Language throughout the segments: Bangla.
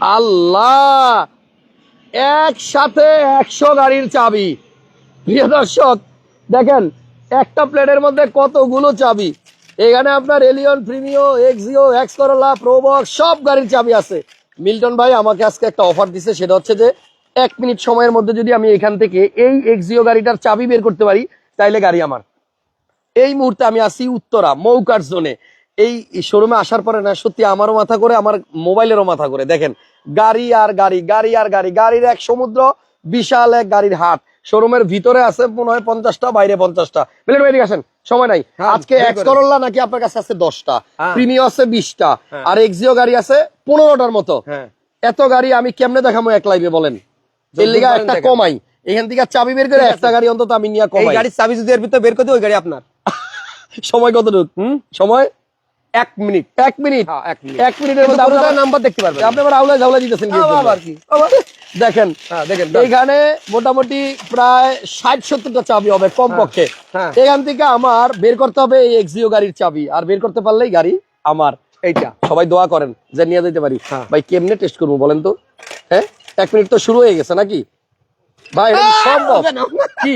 আল্লাহ! একসাথে একশো গাড়ির চাবি। প্রিয় দর্শক, দেখেন, একটা প্লেটের মধ্যে কতগুলো চাবি? এখানে আপনার Allion Premio Axio X Corolla সব গাড়ির চাবি আছে। মিল্টন ভাই আমাকে আজকে একটা অফার দিছে, সেটা হচ্ছে যে, এক মিনিট সময়ের মধ্যে যদি আমি এখান থেকে এই এক্সিও গাড়িটার চাবি বের করতে পারি, তাইলে গাড়ি আমার। এই মুহূর্তে আমি আছি উত্তরা, মৌকার জোনে এই শোরুমে আসার পরে না সত্যি আমারও মাথা করে আমার মোবাইলেরও মাথা করে দেখেন গাড়ি আর গাড়ি গাড়ি আর গাড়ি গাড়ির এক সমুদ্র বিশাল এক গাড়ির হাট। শোরুমের ভিতরে আছে মনে হয় পঞ্চাশটা বাইরে পঞ্চাশটা। মিলেন ভাই আসেন সময় নাই। হ্যাঁ, আজকে বের এক্স করেন। করোলা নাকি আপনার কাছে আছে দশটা হ্যাঁ। প্রিমিও আছে বিশটা হ্যাঁ। আর এক্সিও গাড়ি আছে পনেরোটার মতো। হ্যাঁ। এত গাড়ি আমি কেমনে দেখাবো এক লাইভে বলেন? এর লিগা একটা কমাই। এখান থেকে চাবি বের করে একটা গাড়ি অন্তত আমি নিয়ে কমাই। গাড়ির চাবি যদি এর ভিতরে বের করে দিই ওই গাড়ি আপনার। সময় কতটুকু? হুম? সময়? এক মিনিট। এক মিনিট। হ্যাঁ এক মিনিটের মধ্যে আপনার নাম্বার দেখতে পারবেন। আপনি আবার আউলা ঝাউলা দিতেছেন দেখেন হ্যাঁ দেখেন মোটামুটি প্রায় ষাট সত্তরটা চাবি হবে কমপক্ষে। হ্যাঁ। এখান থেকে আমার বের করতে হবে এই এক্সিও গাড়ির চাবি। আর বের করতে পারলেই গাড়ি আমার। এইটা। সবাই দোয়া করেন যে নিয়ে যেতে পারি। হ্যাঁ। ভাই কেমনে টেস্ট করব বলেন তো? হ্যাঁ? এক মিনিট তো শুরু হয়ে গেছে নাকি? ভাই এটা সম্ভব? কি?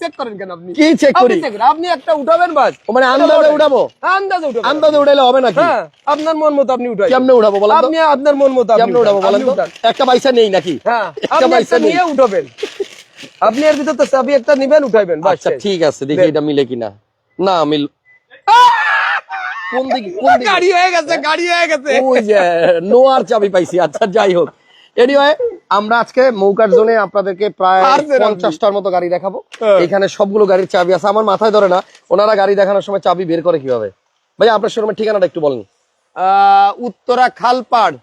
চেক করেন কেন আপনি? কি চেক করি? আপনি একটা উঠাবেন বাস। মানে আন্দাজে উঠাবো? আন্দাজে উঠাবেন। আন্দাজে উঠাইলে হবে নাকি? হ্যাঁ আপনার মন মতো আপনি উঠাই কেমনে উঠাবো বলেন আপনি আপনার মন মতো কেমনে উঠাবো বলেন। একটা পয়সা নেই নাকি? হ্যাঁ একটা পয়সা নিয়ে উঠাবেন। আপনি এর ভিতর তো চাবি একটা নিবেন উঠাইবেন বাস আচ্ছা ঠিক আছে দেখি। এটা মিলে কিনা। না মিল কোন দিকে কোন দিকে? গাড়ি হয়ে গেছে গাড়ি হয়ে গেছে। ওই যে নোয়ার চাবি পাইছি আচ্ছা যাই হোক। এনিওয়ে আমরা আজকে মৌকার জোনে আপনাদেরকে প্রায় পঞ্চাশটার মতো গাড়ি দেখাবো। হ্যাঁ। এখানে সবগুলো গাড়ির চাবি আছে। আমার মাথায় ধরে না ওনারা গাড়ি দেখানোর সময় চাবি বের করে কীভাবে? ভাই আপনার শোরুমের ঠিকানাটা একটু বলেন। উত্তরা খালপাড়।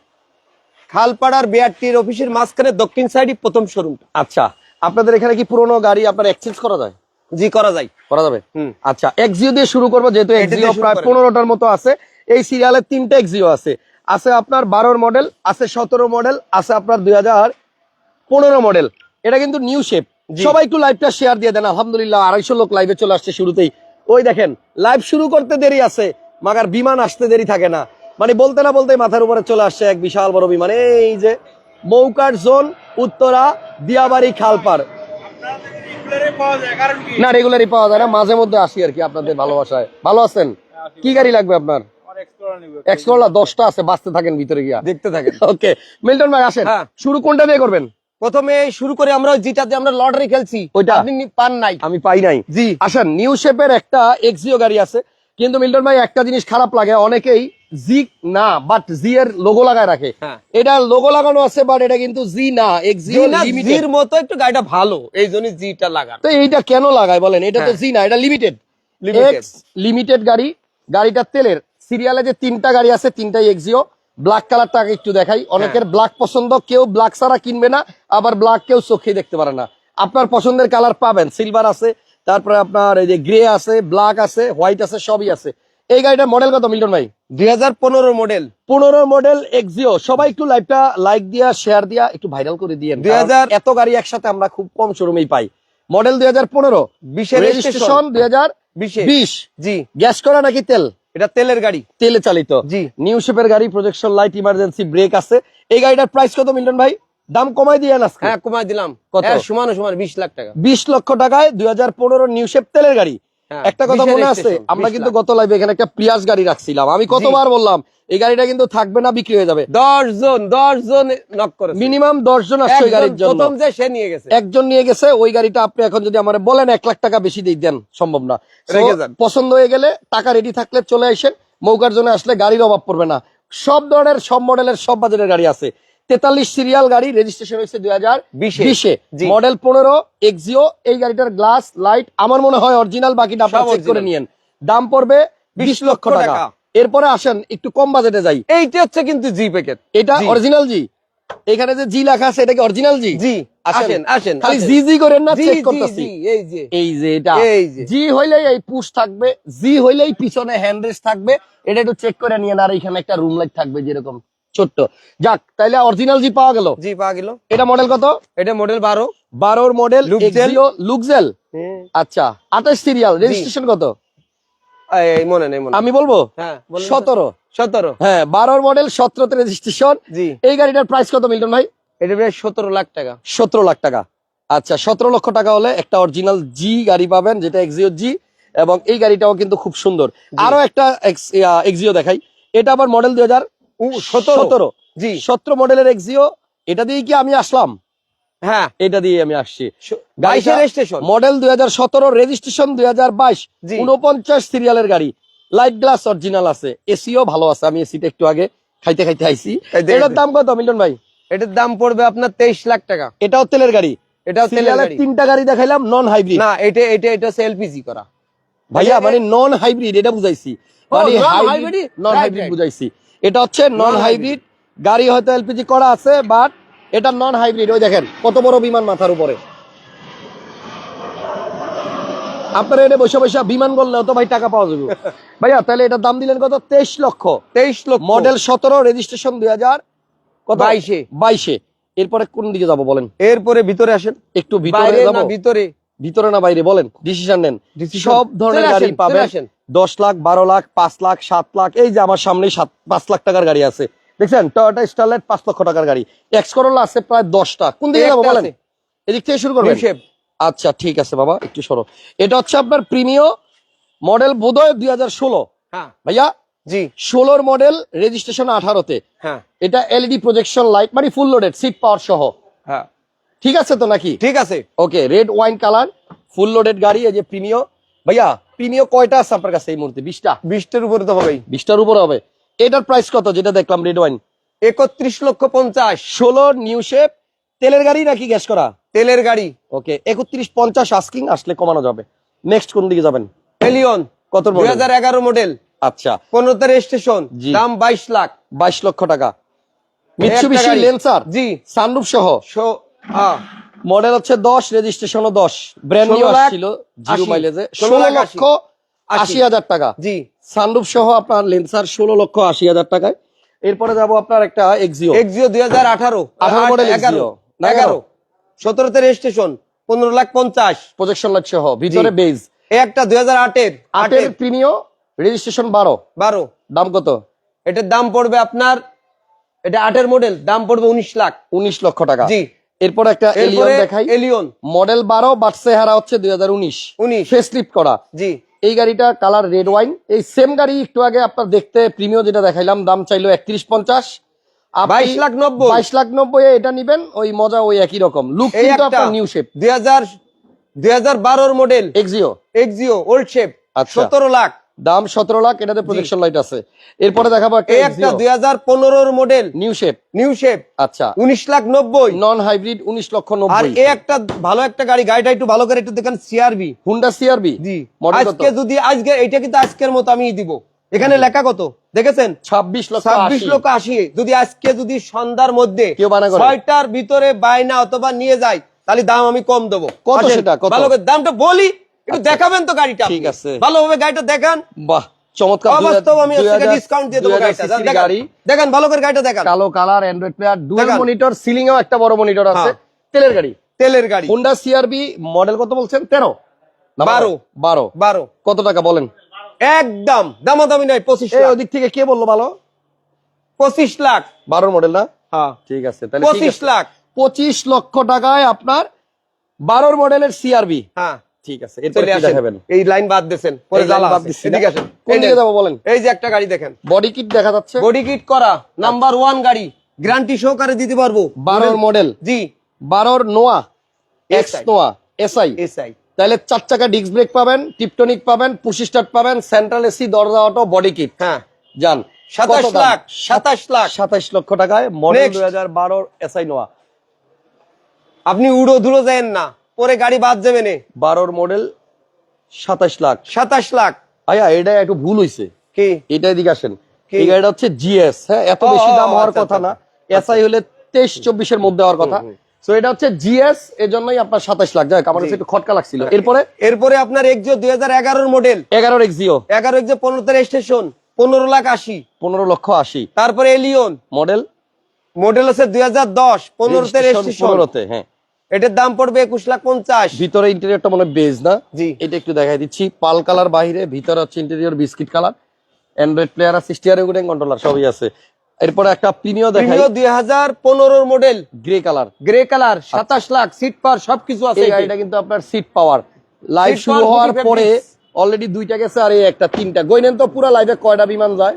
খালপাড় আর বিআরটির অফিসের মাঝখানে দক্ষিণ সাইডে প্রথম শোরুমটা। আচ্ছা আপনাদের এখানে কি পুরোনো গাড়ি আপনার এক্সচেঞ্জ করা যায়? জি করা যায়। করা যাবে। আচ্ছা এক্সিও দিয়ে শুরু করব যেহেতু এক্সিও প্রায় পনেরোটার মতো আছে। এই সিরিয়ালে তিনটা এক্সিও আছে। আছে আপনার বারোর মডেল আছে সতেরো মডেল আছে আপনার দুই হাজার পনেরো মডেল এটা কিন্তু নিউ শেপ। সবাই একটু লাইভটা শেয়ার দিয়ে দেন। আলহামদুলিল্লাহ আড়াইশো লোক লাইভে চলে আসছে শুরুতেই। ওই দেখেন লাইভ শুরু করতে দেরি আছে মাগার বিমান আসতে দেরি থাকে না। মানে বলতে না বলতে মাথার উপরে চলে আসছে এক বিশাল বড় বিমান। এই যে মৌকার জোন উত্তরা দিয়াবাড়ি খালপাড় না রেগুলারই পাওয়া যায় না। মাঝে মধ্যে আসি আর কি আপনাদের ভালোবাসায়। ভালো আছেন? কি গাড়ি লাগবে আপনার? এক্সকোলা দশটা আছে বাঁচতে থাকেন ভিতরে গিয়া। দেখতে থাকেন। ওকে মিল্টন ভাই আসেন। হ্যাঁ। শুরু কোনটা দিয়ে করবেন? প্রথমে শুরু করে আমরা যেটাতে আমরা লটারি খেলছি। ওইটা? আপনি পান নাই। আমি পাই নাই। জি। আসেন নিউ শেপের একটা এক্সিও গাড়ি আছে। কিন্তু মিল্টন ভাই একটা জিনিস খারাপ লাগে অনেকেই জি না বাট জি এর লোগো লাগায় রাখে। হ্যাঁ। এটা লোগো লাগানো আছে বাট এটা কিন্তু জি না এক্সিও লিমিটেড মতো একটু গাড়িটা ভালো এই জন্যই জিটা লাগানো। তো এইটা কেন লাগায় বলেন? এটা তো হ্যাঁ। জি না এটা লিমিটেড। লিমিটেড গাড়ি গাড়িটা তেলের। সিরিয়ালে যে তিনটা গাড়ি আছে তিনটাই এক্সিও ব্ল্যাক কালারটা একটু দেখাই। অনেকের ব্ল্যাক পছন্দ কেউ ব্ল্যাক ছাড়া কিনবে না আবার ব্ল্যাক কেউ চোখে দেখতে পারে না। আপনার পছন্দের কালার পাবেন সিলভার আছে তারপরে আপনার এই যে গ্রে আছে ব্ল্যাক আছে হোয়াইট আছে সবই আছে। এই গাড়িটার মডেল কত মিল্টন ভাই? দুই হাজার পনেরো মডেল পনেরো মডেল এক্সিও সবাই একটু লাইভটা লাইক দিয়া শেয়ার দিয়া একটু ভাইরাল করে দিয়ে 2000 এত গাড়ি একসাথে আমরা খুব কম শোরুমেই পাই। মডেল দুই হাজার পনেরো। বিশের রেজিস্ট্রেশন দুই হাজার বিশ। জি। গ্যাস করা নাকি তেল? এটা তেলের গাড়ি। তেলে চালিত। জি। নিউ শেপের গাড়ি প্রজেকশন লাইট ইমার্জেন্সি ব্রেক আছে। এই গাড়িটার প্রাইস কত মিলন ভাই? দাম কমাই দিয়ে আনাস হ্যাঁ কমাই দিলাম। কত? হ্যাঁ, সমান সমান বিশ লাখ টাকা। বিশ লক্ষ টাকায় দুই হাজার পনেরো নিউ শেপ তেলের গাড়ি। একটা কথা মনে আছে? আমরা কিন্তু গত লাইভে এখানে একটা প্রিয়াস গাড়ি রাখছিলাম। আমি কতবার বললাম এই গাড়িটা কিন্তু থাকবে না বিক্রি হয়ে যাবে। দশ জন দশ জন নক করে মিনিমাম দশ জন আসছে গাড়ির জন্য। প্রথম যে সে নিয়ে গেছে। একজন নিয়ে গেছে ওই গাড়িটা আপনি এখন যদি আমার বলেন এক লাখ টাকা বেশি দিয়ে দেন সম্ভব না। পছন্দ হয়ে গেলে টাকা রেডি থাকলে চলে আসেন। মৌকার জন্য আসলে গাড়ির অভাব পড়বে না। সব ধরনের সব মডেলের সব বাজারের গাড়ি আছে। তেতাল্লিশ সিরিয়াল গাড়ি রেজিস্ট্রেশন হয়েছে দুই হাজার বিশে। মডেল পনেরো এক্সিও এই গাড়িটার গ্লাস লাইট আমার মনে হয় অরিজিনাল বাকিটা আপনার চেক করে। নিয়েন। দাম পড়বে বিশ লক্ষ টাকা। এরপরে আসেন একটু কম বাজেটে যাই। এইটা হচ্ছে কিন্তু জি প্যাকেট এটা অরিজিনাল জি এখানে যে জি লেখা আছে এটা কি অরিজিনাল জি জি আসেন। আসেন খালি জি জি করেন না চেক করতেছি। এই যে। এই যে এটা। জি হইলেই এই পুশ থাকবে জি হইলেই পিছনে হ্যান্ড থাকবে। এটা একটু চেক করে নিয়ে আর এখানে একটা রুম লাইট থাকবে যেরকম। ছোট্ট। যাক তাইলে অরিজিনাল জি পাওয়া গেল। জি পাওয়া গেল। এটা মডেল কত? এটা মডেল বারো। বারোর মডেল। লুকজেল আচ্ছা আঠাশ সিরিয়াল রেজিস্ট্রেশন কত? এই মনে নেই মনে আমি বলব? হ্যাঁ। সতেরো। সতেরো। হ্যাঁ বারোর মডেল সতেরোতে রেজিস্ট্রেশন জি। এই গাড়িটার প্রাইস কত মিল্টন ভাই? এটা প্রায় সতেরো লাখ টাকা। সতেরো লাখ টাকা। আচ্ছা সতেরো লক্ষ টাকা হলে একটা অরিজিনাল জি গাড়ি পাবেন যেটা এক্সিও জি এবং এই গাড়িটাও কিন্তু খুব সুন্দর। আরও একটা এক্সিও দেখাই। এটা আবার মডেল দুই হাজার সতেরো। সতেরো। জি। সতেরো মডেলের এক্সিও এটা দিয়ে কি আমি আসলাম? হ্যাঁ। এটা দিয়ে আমি আসছি। গাড়িটা গাড়িটা রেজিস্ট্রেশন মডেল দুই হাজার সতেরো রেজিস্ট্রেশন দুই হাজার বাইশ উনপঞ্চাশ সিরিয়ালের গাড়ি। লাইট গ্লাস অরিজিনাল আছে। এসিও ভালো আছে। আমি এসিটা একটু আগে খাইতে খাইতে আইছি। এটার দাম কত মিল্টন ভাই? এটার দাম পড়বে আপনার তেইশ লাখ টাকা। এটাও তেলের গাড়ি। এটাও তেলের গাড়ি। তিনটা গাড়ি দেখাইলাম নন হাইব্রিড না এটা এটা এটা এলপিজি করা। ভাইয়া মানে নন হাইব্রিড এটা বুঝাইছি। মানে হাইব্রিড নন হাইব্রিড বুঝাইছি। এটা হচ্ছে নন হাইব্রিড গাড়ি হয়তো এলপিজি করা আছে বাট এটা নন হাইব্রিড ওই দেখেন কত বড় বিমান মাথার উপরে। আপনারা এটা বসে বসে বিমান করলেও তো ভাই টাকা পাওয়া যাবে। ভাইয়া তাহলে এটার দাম দিলেন কত? তেইশ লক্ষ। তেইশ লক্ষ। মডেল সতেরো রেজিস্ট্রেশন দুই হাজার। কত? বাইশে। বাইশে। এরপরে কোন দিকে যাব বলেন? এরপরে ভিতরে আসেন। একটু ভিতরে যাব। ভিতরে? ভিতরে না বাইরে বলেন। ডিসিশন নেন। সব ধরনের গাড়ি পাবেন। আসেন। দশ লাখ বারো লাখ পাঁচ লাখ সাত লাখ এই যে আমার সামনে সাত পাঁচ লাখ টাকার গাড়ি আছে। দেখছেন? টয়োটা স্টারলাইট পাঁচ লক্ষ টাকার গাড়ি। এক্স করোলা আছে প্রায় দশটা। কোন দিকে যাব বলেন? এদিক থেকে শুরু করবেন? আচ্ছা ঠিক আছে বাবা একটু সরো। এটা হচ্ছে আপনার প্রিমিয় মডেল বোধহয় দুই হাজার ষোলো। হ্যাঁ। ভাইয়া? জি। ষোলোর মডেল রেজিস্ট্রেশন আঠারোতে। হ্যাঁ। এটা এলইডি প্রজেকশন লাইট মানে ফুল লোডেড সিট পাওয়ার সহ। হ্যাঁ। ঠিক আছে তো নাকি? ঠিক আছে। Okay red wine colour full loaded গাড়ি এই যে প্রিমিয় ভাইয়া প্রিমিয় কয়টা আছে আপনার কাছে এই মুহূর্তে? বিশটা? বিশটার উপরে তো হবেই। বিশটার উপরে হবে। এটার প্রাইস কত? যেটা দেখলাম রেড ওয়াইন একত্রিশ লক্ষ পঞ্চাশ। ষোলো নিউ শেপ তেলের গাড়ি নাকি গ্যাস করা? তেলের গাড়ি। ওকে একত্রিশ পঞ্চাশ আস্কিং আসলে কমানো যাবে। নেক্সট কোন দিকে যাবেন? এলিয়ন কত দুই হাজার এগারো মডেল আচ্ছা। পনেরোতে রেজিস্ট্রেশন। দাম বাইশ লাখ। বাইশ লক্ষ টাকা। Mitsubishi Lancer G. সানরুফ সহ? মডেল হচ্ছে দশ রেজিস্ট্রেশনও দশ। ব্র্যান্ড নিউ আসছিল জিরো। মাইলেজে ষোলো লক্ষ আশি। হাজার টাকা। জি। সানরুফ সহ আপনার লেন্সার ষোলো লক্ষ আশি হাজার টাকায়। এরপরে যাব আপনার একটা এক্সিও এক্সিও দুই হাজার আঠারো। 18 model এগারো। এগারো। সতেরোতে রেজিস্ট্রেশন পনেরো লাখ পঞ্চাশ। প্রজেকশন লাইট সহ ভিতরে বেজ একটা দুই হাজার আটের। আটের আটের প্রিমিয় রেজিস্ট্রেশন বারো। বারো। দাম কত? এটার দাম পড়বে আপনার এটা আটের মডেল দাম পড়বে উনিশ লাখ। উনিশ লক্ষ টাকা। জি। এরপর একটা এলিয়ন দেখাই। এলিয়ন মডেল বারো বাট চেহারা হচ্ছে দুই হাজার উনিশ। উনিশ। ফেসলিফট করা। জি। এই গাড়িটা কালার রেড ওয়াইন এই সেম গাড়ি একটু আগে আপনার দেখতে প্রিমিয় যেটা দেখাইলাম দাম চাইলো একত্রিশ পঞ্চাশ। বাইশ লাখ নব্বই। বাইশ লাখ নব্বই এটা নিবেন ওই মজা ওই একই রকম। লুক এই কিন্তু আপনার নিউ শেপ দুই হাজার দুই হাজার বারোর model Axio Axio old shape আচ্ছা। সতেরো লাখ। দাম সতেরো লাখ এটাতে প্রজেকশন লাইট আছে। এরপরে দেখাবো একটা দুই হাজার পনেরোর model new shape new shape আচ্ছা। উনিশ লাখ নব্বই। নন হাইব্রিড উনিশ লক্ষ নব্বই। একটা ভালো একটা গাড়ি গাড়িটা একটু ভালো করে একটু দেখেন সিআরবি হুন্ডা সিআরবি জি। আজকে যদি আজকে এটা কিন্তু আজকের মতো আমি দিব। এখানে লেখা কত? দেখেছেন? ছাব্বিশ লক্ষ ছাব্বিশ লক্ষ আশি। যদি আজকে যদি সন্ধ্যার মধ্যে কেউ ছয়টার ভিতরে বায়না অথবা নিয়ে যায় তাহলে দাম আমি কম দেবো। কত সেটা, ভালো দামটা বলি একটু দেখাবেন তো গাড়িটা ঠিক আছে। ভালোভাবে গাড়িটা দেখান। বাহ চমৎকার। অবাস্তব আমি দুই হাজার ডিসকাউন্ট দিয়ে দেবো গাড়িটা। CC গাড়ি। দেখেন ভালো করে গাড়িটা দেখান। কালো colour android player dual monitor ceiling এও একটা বড় মনিটর আছে। হ্যাঁ। তেলের গাড়ি। তেলের গাড়ি। হুন্ডা সিআরবি মডেল কত বলছেন? তেরো? না বারো। বারো। বারো। কত টাকা বলেন? একদম। দামাদামি নাই পঁচিশ ওদিক থেকে কে বলল ভালো? পঁচিশ লাখ। বারোর মডেল না? হ্যাঁ। ঠিক আছে তাহলে পঁচিশ লাখ। পঁচিশ লক্ষ টাকায় আপনার বারোর মডেলের সিআরবি হ্যাঁ। ঠিক আছে এরপরে কি দেখাবেন? এই লাইন বাদ দিয়েছেন পরে জ্বালা বাদ আছে। এদিকে আসেন কোন দিকে নেন। বলেন? এই যে একটা গাড়ি দেখেন। বডি কিট দেখা যাচ্ছে? বডি কিট করা নাম্বার ওয়ান গাড়ি। গ্যারান্টি সহকারে দিতে পারব। বারোর মডেল জি। বারোর Noah X Noah SI SI তাহলে চার চাকা ডিস্ক ব্রেক পাবেন টিপটনিক পাবেন পুশি স্টার্ট পাবেন সেন্ট্রাল এসি দরজা অটো বডি কিট হ্যাঁ। যান। সাতাশ লাখ সাতাশ লাখ। সাতাশ লক্ষ টাকায় মডেল Next. দুই হাজার বারোর এসআই নোয়া। আপনি উড়ো ধুলো যায়েন না। পরে গাড়ি বাদ যাবে নে। বারোর মডেল সাতাশ লাখ। সাতাশ লাখ। আয়া এটা একটু ভুল হইছে। কি? এটা এদিকে আসেন। এই গাড়িটা হচ্ছে জিএস হ্যাঁ এত বেশি দাম হওয়ার আচ্ছা, কথা আচ্ছা, না। এসআই হলে তেইশ চব্বিশের মধ্যে হওয়ার কথা। হুম, এটা হচ্ছে জিএস এর জন্যই আপনার সাতাশ লাখ। যাক আমার কাছে একটু খটকা লাগছিল। এরপরে? এরপরে আপনার এক্সিও দুই হাজার এগারোর মডেল এগারোর এক্সিও এগারো এক্সিও পনেরোতে রেজিস্ট্রেশন পনেরো লাখ আশি। পনেরো লক্ষ আশি। তারপরে এলিয়ন মডেল মডেল আছে দুই হাজার দশ পনেরোতে পনেরোতে হ্যাঁ। এটার দাম পড়বে একুশ লাখ পঞ্চাশ। ভিতরে ইন্টেরিয়রটা মনে বেজ না? জি। এটা একটু দেখাই দিচ্ছি। পাল কালার বাহিরে ভিতরে হচ্ছে interior biscuit colour. Android player আছে স্টিয়ারিং কন্ট্রোলার সবই আছে। এরপরে একটা প্রিমিও দেখাই। প্রিমিও হাজার পনেরোর model grey colour grey colour সাতাশ লাখ সিট পার সবকিছু আছে এই গাড়িটা কিন্তু আপনার সিট পাওয়ার লাইভ শুরু হওয়ার পরে অলরেডি দুইটা গেছে আর এই একটা তিনটা। গইনেন তো পুরো লাইভে কয়টা বিমান যায়?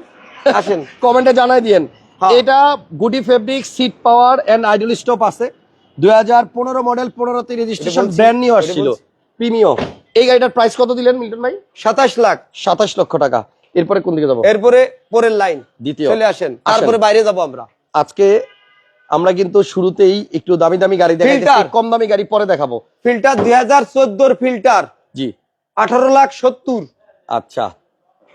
আসেন। কমেন্টে জানাই দিয়েন। হ্যাঁ। এটা goody fabric seat power and idle stop আছে। দুই হাজার পনেরো মডেল পনেরোতে রেজিস্ট্রেশন ব্র্যান্ড নিউ আসছিল। বলছি। এই গাড়িটার প্রাইস কত দিলেন মিল্টন ভাই? সাতাশ লাখ। সাতাশ লক্ষ টাকা। এরপরে কোন দিকে যাব? এরপরে পরের লাইন দ্বিতীয়। চলে আসেন। তারপরে বাইরে যাব আমরা। আজকে আমরা কিন্তু শুরুতেই একটু দামি দামি গাড়ি দেখাই কম দামি গাড়ি পরে দেখাবো। ফিল্টার দুই হাজার চোদ্দোর ফিল্টার জি। আঠারো লাখ সত্তর। আচ্ছা।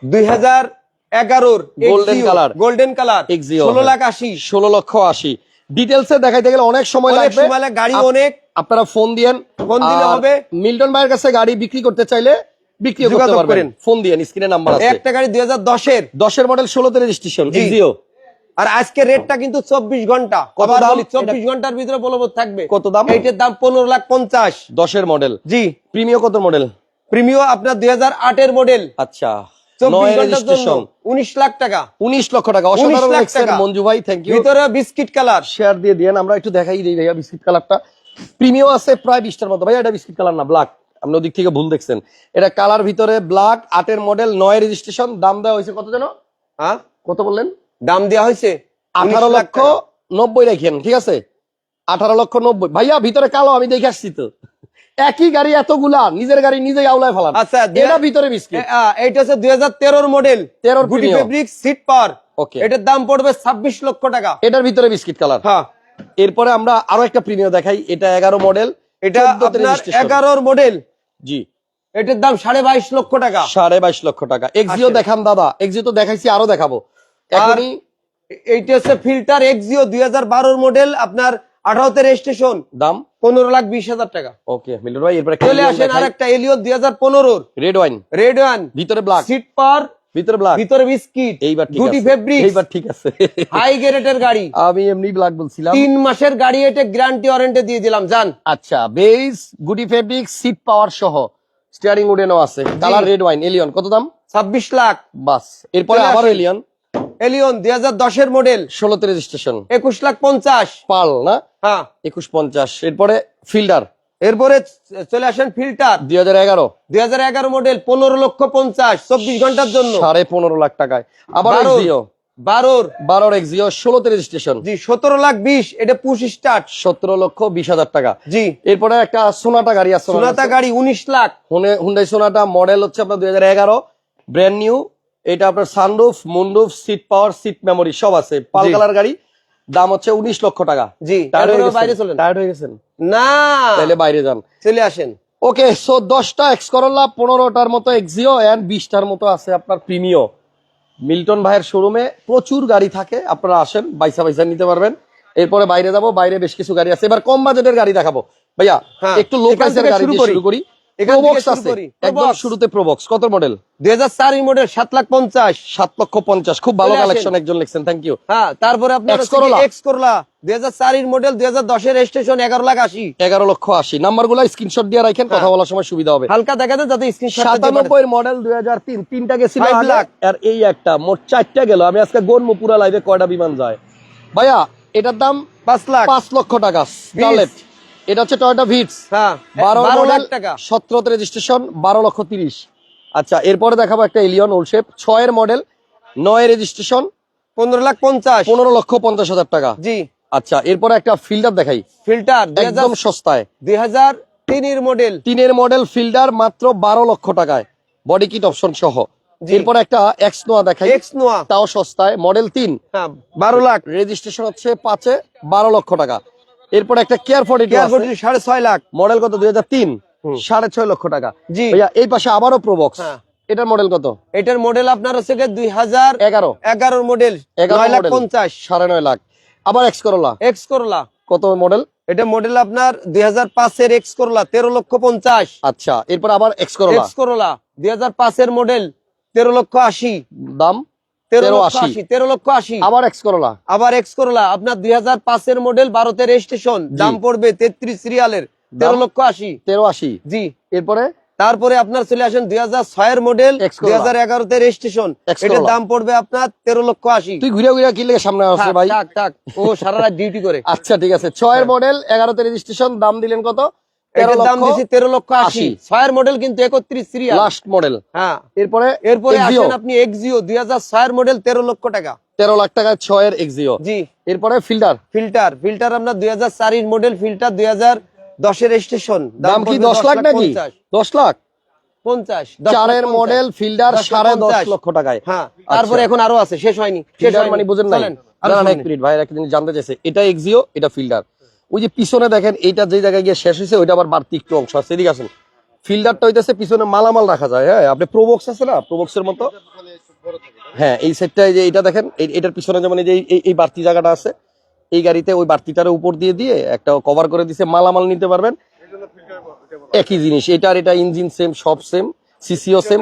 দুই হাজার এগারোর Golden color। Golden colour. ষোলো লাখ আশি। ষোলো লক্ষ আশি। ডিটেলসে দেখাইতে গেলে অনেক সময় লাগবে। গাড়ি অনেক। আপনারা ফোন দিয়েন। ফোন দিলে হবে। মিল্টন ভাইয়ের কাছে গাড়ি বিক্রি করতে চাইলে বিক্রি করতে পারবেন। করেন। ফোন দিয়েন স্ক্রিনে নাম্বার আছে। একটা গাড়ি দুই হাজার দশের। দশের মডেল ষোলোতে রেজিস্ট্রেশন জি। এক্সিও আর আজকে রেটটা কিন্তু চব্বিশ ঘণ্টা। কত দাম? চব্বিশ ঘণ্টার ভিতরে বলবৎ থাকবে। কত দাম? এইটার দাম পনেরো লাখ পঞ্চাশ। দশের মডেল জি। প্রিমিয় কত মডেল প্রিমিয়ো আপনার দুই হাজার আটের মডেল আচ্ছা। চব্বিশ নয় রেজিস্ট্রেশন উনিশ লাখ টাকা। উনিশ লক্ষ টাকা। অসাধারণ লাখ দেখছেন টাকা। মঞ্জু ভাই থ্যাংক ইউ ভিতরে বিস্কিট কালার। শেয়ার দিয়ে আমরা একটু দেখাই দিই ভাইয়া বিস্কিট কালারটা। প্রিমিয়াম আছে প্রায় বিশটার মতো। ভাইয়া এটা বিস্কিট কালার না ব্ল্যাক আপনি ওদিক থেকে ভুল দেখছেন। এটা কালার ভিতরে ব্ল্যাক আটের মডেল নয় রেজিস্ট্রেশন দাম দেওয়া হয়েছে কত যেন? হ্যাঁ? কত বললেন? দাম দেওয়া হয়েছে আঠারো লক্ষ নব্বই রাখেন ঠিক আছে? আঠারো লক্ষ নব্বই। ভাইয়া ভিতরে কালো আমি দেখে আসছি তো। একই গাড়ি এতগুলা নিজের গাড়ি নিজেই আউলায় ফেলান। আচ্ছা, এটা ভিতরে বিস্কিট এইটা হচ্ছে দুই হাজার তেরোর মডেল 13 গুটি ফেব্রিক সিট পাওয়ার ওকে এটার দাম পড়বে ছাব্বিশ লক্ষ টাকা। এটার ভিতরে বিস্কিট কালার হ্যাঁ। এরপরে আমরা আরও একটা প্রিমিয়াম দেখাই। এটা এগারো মডেল এটা আপনার এগারোর মডেল জি। এটার দাম সাড়ে বাইশ লক্ষ টাকা। সাড়ে বাইশ লক্ষ টাকা। এক্সিও। দেখান দাদা। এক্সিও তো দেখাইছি আরও দেখাবো। আর এখনই এইটা হচ্ছে ফিল্টার এক্সিও দুই হাজার বারোর মডেল আপনার আঠারোতে রেজিস্ট্রেশন দাম? পনেরো লাখ বিশ হাজার টাকা। ওকে মিলন ভাই এরপরে চলে আসেন আর একটা এলিও দুই হাজার পনেরোর। রেড ওয়াইন রেড ওয়ান ভিতরে ব্ল্যাক সিট পাওয়ার ভিতরে ব্ল্যাক ভিতরে বিস্কিট এইবার ঠিক ফেব্রিক এইবার ঠিক আছে। হাই গ্রেডের গাড়ি। আমি এমনি ব্ল্যাক বলছিলাম। তিন মাসের গাড়ি এটা গ্যারান্টি ওয়ারেন্টি দিয়ে দিলাম জান। আচ্ছা base goody fabric seat power সহ। স্টিয়ারিং উডেনও আছে। কালার রেড ওয়াইন এলিয়ন কত দাম? ছাব্বিশ লাখ। বাস এরপরে আবার এলিয়ন এলিয়ন দুই হাজার দশের মডেল ষোলোতে রেজিস্ট্রেশন একুশ লাখ পঞ্চাশ। পাল না? হ্যাঁ। একুশ পঞ্চাশ। এরপরে ফিল্ডার এরপরে চলে আসেন ফিল্টার দুই হাজার এগারো। দুই হাজার এগারো মডেল পনেরো লক্ষ পঞ্চাশ। চব্বিশ ঘণ্টার জন্য। সাড়ে পনেরো লাখ টাকায়। আবার বারোর। বারোর। এক্সিও ষোলোতে রেজিস্ট্রেশন জি সতেরো লাখ বিশ। এটা পুশ স্টার্ট সতেরো লক্ষ বিশ হাজার টাকা। জি। এরপরে একটা সোনাটা গাড়ি আছে। সোনাতা গাড়ি উনিশ লাখ। হুন্ডাই সোনাটা মডেল হচ্ছে আপনার দুই হাজার এগারো। ব্র্যান্ড নিউ এটা আপনার sunroof moonroof seat power seat memory সব আছে। পাল কালার গাড়ি দাম হচ্ছে উনিশ লক্ষ টাকা। জি বাইরে চলেন। টায়ার্ড হয়ে গেছেন? না। তাহলে বাইরে যান। চলে আসেন। ওকে সো দশটা এক্স করোলা পনেরোটার মতো এক্সিও অ্যান্ড বিশটার মতো আছে আপনার প্রিমিও মিল্টন ভাইয়ের শোরুমে প্রচুর গাড়ি থাকে আপনারা আসেন বাইসা বাইসা নিতে পারবেন। এরপরে বাইরে যাব বাইরে বেশ কিছু গাড়ি আছে। এবার কম বাজেটের গাড়ি দেখাবো। ভাইয়া হ্যাঁ, একটু লো প্রাইসের গাড়ি শুরু করি। প্রবক্স আছে। একদম শুরুতে প্রবক্স কত মডেল দুই হাজার চার মডেল সাত লাখ পঞ্চাশ। সাত লক্ষ পঞ্চাশ। খুব ভালো কালেকশন একজন লিখছেন। থ্যাংক ইউ হ্যাঁ তারপরে আপনার এক্স করলা দুই হাজার মডেল রেজিস্ট্রেশন লাখ আশি। এগারো লক্ষ স্ক্রিনশট দিয়ে রাখেন কথা বলার সময় সুবিধা হবে। হালকা দেখা যায় যাতে স্ক্রিন সাতানব্বই মডেল তিনটা গেছিল লাখ। আর এই একটা মোট চারটা গেল। আমি আজকে গনমু পুরা লাইভে কয়টা বিমান যায়? ভাইয়া এটার দাম পাঁচ লাখ। পাঁচ লক্ষ টাকা। এটা হচ্ছে টয়োটা ভিটস হ্যাঁ বারো মডেল সতেরোতে রেজিস্ট্রেশন বারো লক্ষ তিরিশ। আচ্ছা এরপরে দেখাবো একটা এলিয়ন ওলশেপ ছয়ের মডেল নয় রেজিস্ট্রেশন পনেরো লাখ পঞ্চাশ। পনেরো লক্ষ পঞ্চাশ হাজার টাকা। জি। আচ্ছা এরপরে একটা ফিল্ডার দেখাই। ফিল্টার একদম সস্তায়। দুই হাজার তিনের মডেল তিনের মডেল ফিল্ডার মাত্র বারো লক্ষ টাকায়। বডি কিট অপশন সহ। এরপরে একটা এক্স নোয়া দেখাই। এক্স নোয়া তাও সস্তায় মডেল তিন। হ্যাঁ বারো লাখ। রেজিস্ট্রেশন হচ্ছে পাঁচে বারো লক্ষ টাকা। এরপরে একটা কেয়ার ফর্টি ফোর্টি সাড়ে ছয় লাখ। মডেল কত? দুই হাজার তিন। সাড়ে ছয় লক্ষ টাকা। জি। ভাইয়া এই পাশে আবারও প্রবক্স হ্যাঁ। এটার মডেল কত? এটার মডেল আপনার হচ্ছে দুই হাজার এগারো। এগারোর মডেল এগারো লাখ পঞ্চাশ। সাড়ে নয় লাখ। আবার এক্স করলা এক্স করলা কত মডেল এটা মডেল আপনার দুই হাজার পাঁচের এক্স করলা তেরো লক্ষ পঞ্চাশ। আচ্ছা এরপর আবার এক্স করলা এক্স করলা দুই হাজার পাঁচের মডেল তেরো লক্ষ আশি। দাম? তেরো তেরো আশি। আশি তেরো লক্ষ আশি। আবার এক্স করলা আবার এক্স করলা আপনার দুই হাজার পাঁচের মডেল ভারতের রেজিস্ট্রেশন দাম পড়বে তেত্রিশ সিরিয়ালের তেরো লক্ষ আশি। তেরো আশি। জি। এরপরে? তারপরে আপনার চলে আসেন দুই হাজার ছয়ের মডেল দুই হাজার এগারোতে রেজিস্ট্রেশন এটার দাম পড়বে আপনার তেরো লক্ষ আশি। তুই ঘুরে ঘুরে কি লেগে সামনে আসছে ভাই। ও সারা রাত ডিউটি করে। আচ্ছা ঠিক আছে। ছয়ের মডেল এগারোতে রেজিস্ট্রেশন দাম দিলেন কত? দাম লক্ষ তেরো লক্ষ আশি। আশি। ছয়ের মডেল কিন্তু একত্রিশ সিরিয়াল লাস্ট মডেল হ্যাঁ। এরপরে এরপরে আসেন আপনি এক্সিও দুই হাজার ছয়ের মডেল তেরো লক্ষ টাকা। তেরো লাখ টাকা ছয়ের এক্সিও জি। এরপরে ফিল্টার ফিল্টার ফিল্টার আপনার দুই হাজার চারির মডেল ফিল্টার দুই হাজার দশের রেজিস্ট্রেশন দাম কি দশ লাখ নাকি? দশ লাখ? পঞ্চাশ। চারের মডেল দশ সাড়ে দশ লক্ষ টাকায়। হ্যাঁ। তারপরে এখন আরও আছে। শেষ হয়নি। শেষ হয়নি। মানে বুঝেন নাই। না এক মিনিট ভাই একটা জিনিস জানতে চাইছে। এটা এক্সিও এটা ফিল্টার ওই যে পিছনে দেখেন এইটা যে জায়গায় গিয়ে শেষ হয়েছে ওইটা আবার বাড়তি একটু অংশ আছে। এদিকে আসেন ফিল্টারটা হইতেছে পিছনে মালামাল রাখা যায় হ্যাঁ? আপনি প্রোবক্স আছে না? প্রোবক্সের মতো? হ্যাঁ এই সেটটা যে এটা দেখেন এটার পিছনে যেমন এই যে এই বাড়তি জায়গাটা আছে এই গাড়িতে ওই বাড়তিটার উপর দিয়ে দিয়ে একটা কভার করে দিছে মালামাল নিতে পারবেন। একই জিনিস এটা আর এটা ইঞ্জিন সেম সব সেম সিসিও সেম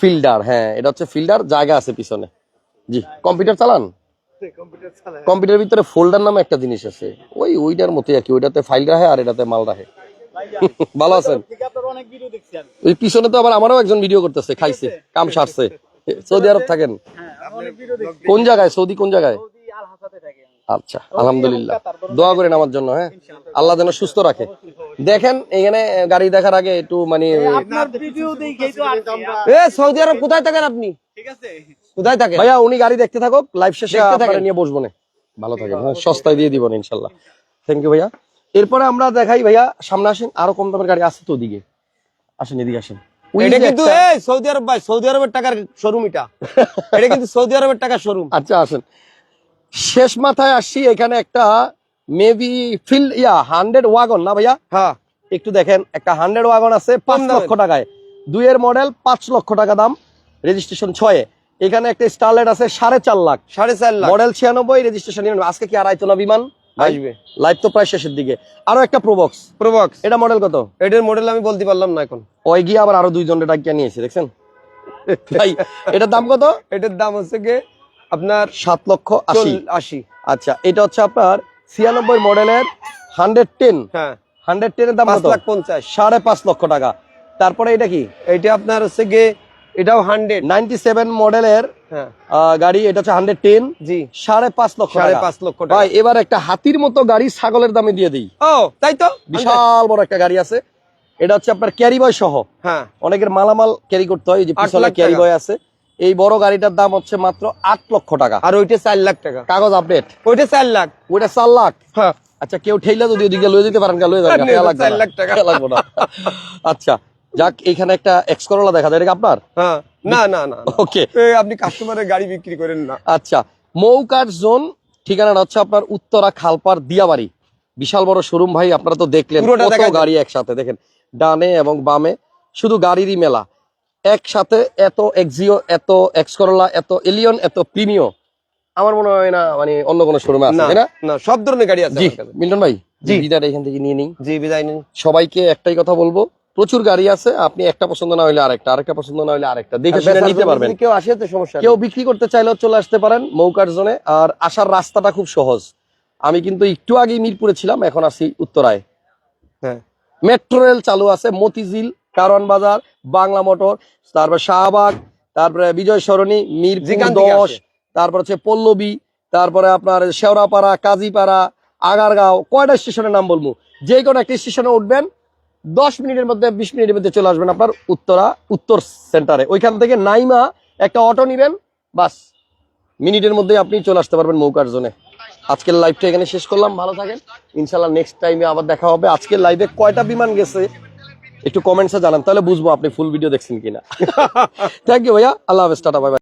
ফিল্ডার হ্যাঁ এটা হচ্ছে ফিল্ডার জায়গা আছে পিছনে। জি কম্পিউটার চালান? কম্পিউটারের ভিতরে ফোল্ডার নামে একটা জিনিস আছে। ওই ওইটার মতোই আর কি ওইটাতে ফাইল রাখে আর এটাতে মাল রাখে। ভালো আছেন? ওই পিছনে তো আবার আমারও একজন ভিডিও করতেছে খাইছে কাম সারছে। সৌদি আরব থাকেন? কোন জায়গায়? সৌদি কোন জায়গায়? আচ্ছা আলহামদুলিল্লাহ। দোয়া করেন আমার জন্য হ্যাঁ? আল্লাহ যেন সুস্থ রাখে। দেখেন এখানে গাড়ি দেখার আগে একটু মানে সৌদি আরব কোথায় থাকেন আপনি? ঠিক আছে। কোথায় থাকেন ভাইয়া উনি গাড়ি দেখতে থাকুক লাইভ শেষে আপনারা নিয়ে বসবো না। ভালো থাকেন হ্যাঁ সস্তায় দিয়ে দিব ইনশাল্লাহ। থ্যাংক ইউ ভাইয়া। এরপরে আমরা দেখাই ভাইয়া সামনে আসেন আরও কম দামের গাড়ি আছে তো ওদিকে। আসেন এদিকে আসেন। এটা কিন্তু এই সৌদি আরব ভাই সৌদি আরবের টাকার শোরুম এটা। এটা কিন্তু সৌদি আরবের টাকার শোরুম আচ্ছা আসেন। শেষ মাথায় আসছি এখানে একটা maybe feel yeah hundred wagon না ভাইয়া? হ্যাঁ। একটু দেখেন একটা হান্ড্রেড ওয়াগন আছে পাঁচ লক্ষ টাকায়। দুইয়ের মডেল পাঁচ লক্ষ টাকা দাম রেজিস্ট্রেশন ছয়ে। এখানে একটা স্টারলাইট আছে সাড়ে চার লাখ। সাড়ে চার লাখ। মডেল ছিয়ানব্বই রেজিস্ট্রেশন আজকে কি আর আইতো না বিমান? আসবে লাইভ তো প্রায় শেষের দিকে। আরও একটা প্রবক্স প্রবক্স এটা মডেল কত? এটার মডেল আমি বলতে পারলাম না এখন। ওই গিয়ে আবার আরও দুইজনের ডাকিয়া নিয়েছে দেখছেন? ভাই এটার দাম কত? এটার দাম হচ্ছে গিয়ে আপনার সাত লক্ষ আশি। আশি। আচ্ছা এটা হচ্ছে আপনার ছিয়ানব্বই মডেলের হান্ড্রেড টেন হ্যাঁ। হান্ড্রেড টেনের দাম পাঁচ লাখ পঞ্চাশ। সাড়ে পাঁচ লক্ষ টাকা। তারপরে এটা কি? এটা আপনার হচ্ছে গিয়ে এটাও হান্ড্রেড নাইনটি সেভেন মডেলের হ্যাঁ গাড়ি এটা হচ্ছে হান্ড্রেড টেন জি। সাড়ে পাঁচ লক্ষ সাড়ে পাঁচ লক্ষ টাকা। ভাই এবার একটা হাতির মতো গাড়ি ছাগলের দামে দিয়ে দিই। ও তাই তো? বিশাল বড় একটা গাড়ি আছে। এটা হচ্ছে আপনার ক্যারি বয় সহ। হ্যাঁ। অনেকের মালামাল ক্যারি করতে হয় যে পিছনে ক্যারি বয় আছে। এই বড় গাড়িটার দাম হচ্ছে মাত্র আট লক্ষ টাকা। আর ওইটা চার লাখ টাকা। কাগজ আপডেট ওইটা চার লাখ। ওইটা চার লাখ। হ্যাঁ। আচ্ছা কেউ ঠেইলে যদি ওদিকে লয়ে দিতে পারেন লয়ে যাবেন না, খেয়া না, লাগবে চার লাখ টাকা। লাগবে না। আচ্ছা যাক এখানে একটা এক্স করোলা দেখা যায় এটা আপনার? হ্যাঁ না না না। ওকে আপনি কাস্টমারের গাড়ি বিক্রি করেন না। আচ্ছা মৌকার জোন ঠিকানাটা হচ্ছে আপনার উত্তরা খালপার দিয়াবাড়ি। বিশাল বড় শোরুম ভাই আপনারা তো দেখলেন কত গাড়ি একসাথে দেখেন ডানে এবং বামে শুধু গাড়িরই মেলা। একসাথে এত এক্সিও এত এক্স করোলা এত এলিয়ন এত প্রিমিও আমার মনে হয় না মানে অন্য কোনো শোরুমে আছে না তাই না? না সব ধরনের গাড়ি আছে। মিল্টন ভাই জি। বিদাটা এখান থেকে নিয়ে নিই জি বিদায় নিন। সবাইকে একটাই কথা বলব প্রচুর গাড়ি আছে আপনি একটা পছন্দ না হলে আরেকটা আরেকটা পছন্দ না হলে আরেকটা। দেখে শুনে নিতে পারবেন। কেউ আসে তো সমস্যা কেউ বিক্রি করতে চাইলেও চলে আসতে পারেন মৌকার জোনে আর আসার রাস্তাটা খুব সহজ। আমি কিন্তু একটু আগেই মিরপুরে ছিলাম এখন আসি উত্তরায়। হ্যাঁ। মেট্রো রেল চালু আছে মতিঝিল কারওয়ান বাজার বাংলা মোটর তারপর শাহবাগ তারপরে বিজয় সরণি মিরপুর দশ তারপর হচ্ছে পল্লবী তারপরে আপনার শেওড়াপাড়া কাজীপাড়া আগারগাঁও কয়টা স্টেশনের নাম বলব? যে কোনো একটা স্টেশনে উঠবেন দশ মিনিটের মধ্যে, বিশ মিনিটের মধ্যে চলে আসবেন আপনার উত্তরা, উত্তর সেন্টারে। ওইখান থেকে নাইমা, একটা অটো নেবেন, বাস। মিনিটের মধ্যে আপনি চলে আসতে পারবেন মৌকার জোনে। আজকের লাইভটা এখানে শেষ করলাম, ভালো থাকেন। ইনশাল্লাহ নেক্সট টাইমে আবার দেখা হবে। আজকের লাইভে কয়টা বিমান গেছে? একটু কমেন্টসে জানান, তাহলে বুঝব আপনি ফুল ভিডিও দেখছেন কিনা। থ্যাংক ইউ ভাইয়া, আল্লাহ হাফেজ, টাটা বাই